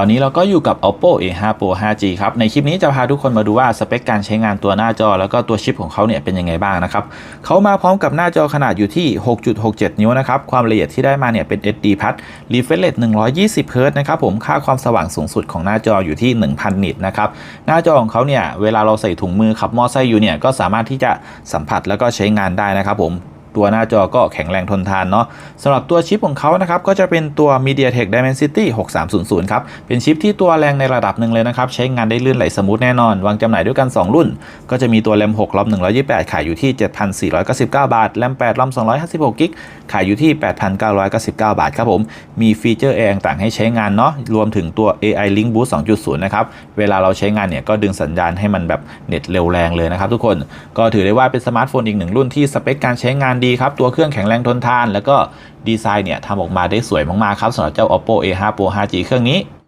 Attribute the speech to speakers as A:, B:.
A: ตอนนี้เราก็อยู่กับ oppo a5 pro 5g ครับ ในคลิปนี้จะพาทุกคนมาดูว่าสเปคการใช้งานตัวหน้าจอ แล้วก็ตัวชิปของเขาเนี่ยเป็นยังไงบ้างนะครับเขามาพร้อมกับหน้าจอขนาดอยู่ที่ 6.67 นิ้วนะครับ ความละเอียดที่ได้มาเนี่ยเป็น HD Plus refresh rate 120 Hz นะครับผมค่าความสว่างสูงสุดของหน้าจออยู่ที่ 1000 นิตนะครับหน้าจอของเขาเนี่ยเวลาเราใส่ถุงมือขับมอไซค์อยู่เนี่ยก็สามารถที่จะสัมผัสแล้วก็ใช้งานได้นะครับผม ตัวหน้าจอก็แข็งแรงทนทานเนาะสำหรับตัวชิปของเขานะครับ ก็จะเป็นตัว MediaTek Dimensity 6300 ครับ เป็นชิปที่ตัวแรงในระดับหนึ่งเลยนะครับ ใช้งานได้ลื่นไหลสมูทแน่นอน วางจำหน่ายด้วยกัน 2 รุ่น ก็จะมีตัวแรม6รอม128 ขายอยู่ที่ 7,499 บาทแรม8รอม256กิกขายอยู่ที่ 8,999 บาทครับผม มีฟีเจอร์แอร์ต่างให้ใช้งานเนาะรวมถึงตัว AI Link Boost 2.0 นะครับเวลาเราใช้งานเนี่ยก็ดึงสัญญาณให้มันแบบเน็ตเร็วแรงเลยนะครับทุกคนก็ถือได้ว่าเป็นสมาร์ทโฟนอีกหนึ่งรุ่นที่สเปคการใช้งานดีครับ ตัวเครื่องแข็งแรงทนทาน แล้วก็ดีไซน์เนี่ยทำออกมาได้สวยมากๆครับสำหรับเจ้า oppo a5 pro 5g เครื่องนี้